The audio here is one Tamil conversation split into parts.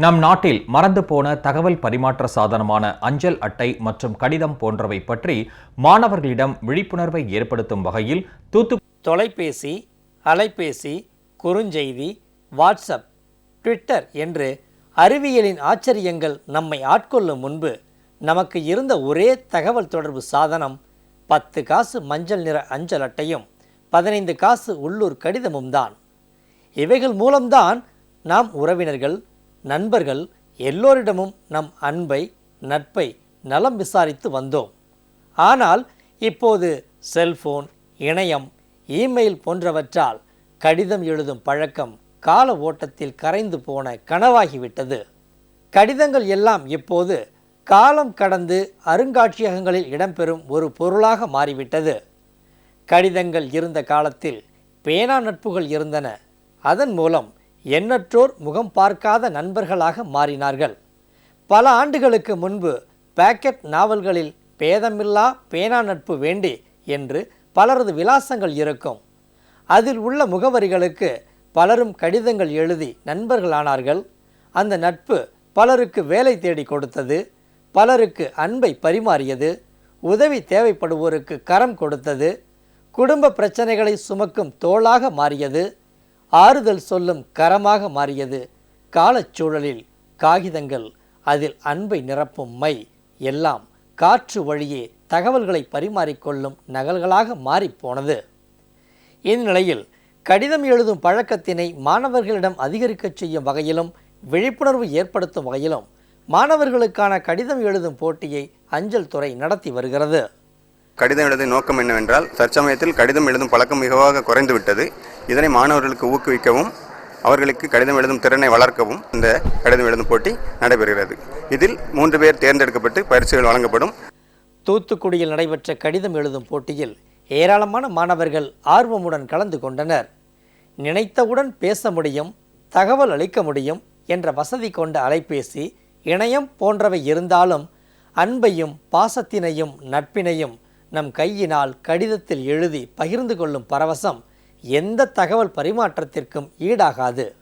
நம் நாட்டில் மறந்து போன தகவல் பரிமாற்ற சாதனமான அஞ்சல் அட்டை மற்றும் கடிதம் போன்றவை பற்றி மாணவர்களிடம் விழிப்புணர்வை ஏற்படுத்தும் வகையில் தூத்து தொலைபேசி அலைபேசி குறுஞ்செய்தி வாட்ஸ்அப் ட்விட்டர் என்று அறிவியலின் ஆச்சரியங்கள் நம்மை ஆட்கொள்ளும் முன்பு நமக்கு இருந்த ஒரே தகவல் தொடர்பு சாதனம் பத்து காசு மஞ்சள் நிற அஞ்சல் அட்டையும் பதினைந்து காசு உள்ளூர் கடிதமும் தான். இவைகள் மூலம்தான் நாம் உறவினர்கள் நண்பர்கள் எல்லோரிடமும் நம் அன்பை நட்பை நலம் விசாரித்து வந்தோம். ஆனால் இப்போது செல்போன் இணையம் இமெயில் போன்றவற்றால் கடிதம் எழுதும் பழக்கம் கால ஓட்டத்தில் கரைந்து போன கனவாகிவிட்டது. கடிதங்கள் எல்லாம் இப்போது காலம் கடந்து அருங்காட்சியகங்களில் இடம்பெறும் ஒரு பொருளாக மாறிவிட்டது. கடிதங்கள் இருந்த காலத்தில் பேனா நட்புகள் இருந்தன. அதன் மூலம் எண்ணற்றோர் முகம் பார்க்காத நண்பர்களாக மாறினார்கள். பல ஆண்டுகளுக்கு முன்பு பாக்கெட் நாவல்களில் பேதமில்லா பேனா நட்பு வேண்டி என்று பலரது விலாசங்கள் இருக்கும். அதில் உள்ள முகவரிகளுக்கு பலரும் கடிதங்கள் எழுதி நண்பர்களானார்கள். அந்த நட்பு பலருக்கு வேலை தேடி கொடுத்தது பலருக்கு அன்பை பரிமாறியது உதவி தேவைப்படுவோருக்கு கரம் கொடுத்தது குடும்ப பிரச்சனைகளை சுமக்கும் தோளாக மாறியது. ஆறுதல் சொல்லும் கரமாக மாறியது. காலச்சூழலில் காகிதங்கள் அதில் அன்பை நிரப்பும் மை எல்லாம் காற்று வழியே தகவல்களை பரிமாறிக்கொள்ளும் நகல்களாக மாறிப்போனது இந்நிலையில் கடிதம் எழுதும் பழக்கத்தினை மாணவர்களிடம் அதிகரிக்கச் செய்யும் வகையிலும் விழிப்புணர்வு ஏற்படுத்தும் வகையிலும் மாணவர்களுக்கான கடிதம் எழுதும் போட்டியை அஞ்சல் துறை நடத்தி வருகிறது. கடிதம் எழுதும் நோக்கம் என்னவென்றால் தற்சமயத்தில் கடிதம் எழுதும் பழக்கம் மிகவாக குறைந்துவிட்டது. இதனை மாணவர்களுக்கு ஊக்குவிக்கவும் அவர்களுக்கு கடிதம் எழுதும் திறனை வளர்க்கவும் இந்த கடிதம் எழுதும் போட்டி நடைபெறுகிறது. இதில் மூன்று பேர் தேர்ந்தெடுக்கப்பட்டு பயிற்சிகள் வழங்கப்படும். தூத்துக்குடியில் நடைபெற்ற கடிதம் எழுதும் போட்டியில் ஏராளமான மாணவர்கள் ஆர்வமுடன் கலந்து கொண்டனர். நினைத்தவுடன் பேச முடியும் தகவல் அளிக்க முடியும் என்ற வசதி கொண்ட அலைபேசி இணையம் போன்றவை இருந்தாலும் அன்பையும் பாசத்தினையும் நட்பினையும் நம் கையினால் கடிதத்தில் எழுதி பகிர்ந்து கொள்ளும் பரவசம் எந்த தகவல் பரிமாற்றத்திற்கும் ஈடாகாது.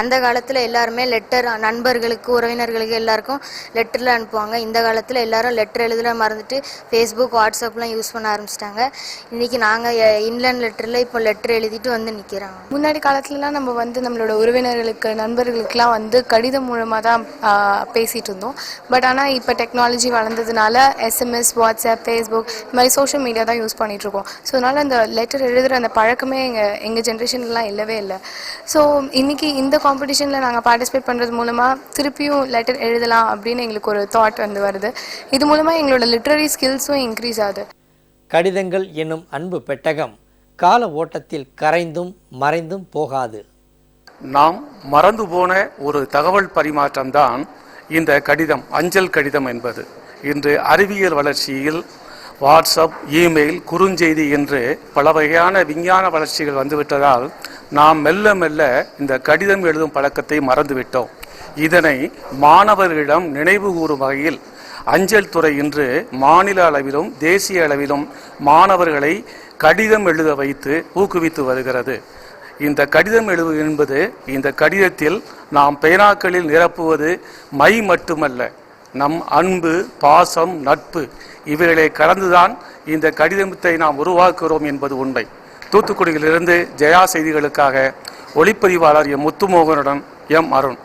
அந்த காலத்தில் எல்லாருமே லெட்டர் நண்பர்களுக்கு உறவினர்களுக்கு எல்லாருக்கும் லெட்டரில் அனுப்புவாங்க. இந்த காலத்தில் எல்லாரும் லெட்டர் எழுதுல மறந்துட்டு ஃபேஸ்புக் வாட்ஸ்அப்லாம் யூஸ் பண்ண ஆரம்பிச்சிட்டாங்க. இன்றைக்கி நாங்கள் இன்லேண்ட் லெட்டரில் இப்போ லெட்டர் எழுதிட்டு வந்து நிற்கிறாங்க முன்னாடி காலத்துலலாம் நம்ம வந்து நம்மளோட உறவினர்களுக்கு நண்பர்களுக்கெல்லாம் வந்து கடிதம் மூலமாக தான் பேசிகிட்டு இருந்தோம். பட் ஆனால் இப்போ டெக்னாலஜி வளர்ந்ததுனால எஸ்எம்எஸ் வாட்ஸ்அப் ஃபேஸ்புக் இந்த மாதிரி சோஷியல் மீடியா தான் யூஸ் பண்ணிகிட்ருக்கோம் ஸோ அதனால் அந்த லெட்டர் எழுதுகிற அந்த பழக்கமே எங்கள் எங்கள் ஜென்ரேஷன்லாம் இல்லவே இல்லை. ஸோ இன்றைக்கி இந்த காம்படிஷனில் நாங்கள் பார்ட்டிசிபேட் பண்ணுறது மூலமாக திருப்பியும் லெட்டர் எழுதலாம் அப்படின்னு எங்களுக்கு ஒரு தாட் வந்து வருது. இது மூலமாக எங்களோட லிட்ரரி ஸ்கில்ஸும் இன்க்ரீஸ் ஆகுது. கடிதங்கள் என்னும் அன்பு பெட்டகம் கால ஓட்டத்தில் கரைந்தும் மறைந்தும் போகாது. நாம் மறந்து போன ஒரு தகவல் பரிமாற்றம்தான் இந்த கடிதம் அஞ்சல் கடிதம் என்பது. இன்று அறிவியல் வளர்ச்சியில் வாட்ஸ்அப் இமெயில் குறுஞ்செய்தி என்று பல வகையான விஞ்ஞான வளர்ச்சிகள் வந்துவிட்டதால் நாம் மெல்ல மெல்ல இந்த கடிதம் எழுதும் பழக்கத்தை மறந்துவிட்டோம். இதனை மாணவர்களிடம் நினைவு கூறும் வகையில் அஞ்சல் துறை இன்று மாநில அளவிலும் தேசிய அளவிலும் மாணவர்களை கடிதம் எழுத வைத்து ஊக்குவித்து வருகிறது. இந்த கடிதம் எழுது என்பது இந்த கடிதத்தில் நாம் பேனாக்களில் நிரப்புவது மை மட்டுமல்ல நம் அன்பு பாசம் நட்பு இவைகளை கலந்துதான் இந்த கடிதத்தை நாம் உருவாக்குகிறோம் என்பது உண்மை. தூத்துக்குடியிலிருந்து ஜெயா செய்திகளுக்காக ஒளிப்பதிவாளர் எம் முத்துமோகனுடன் எம் அருண்.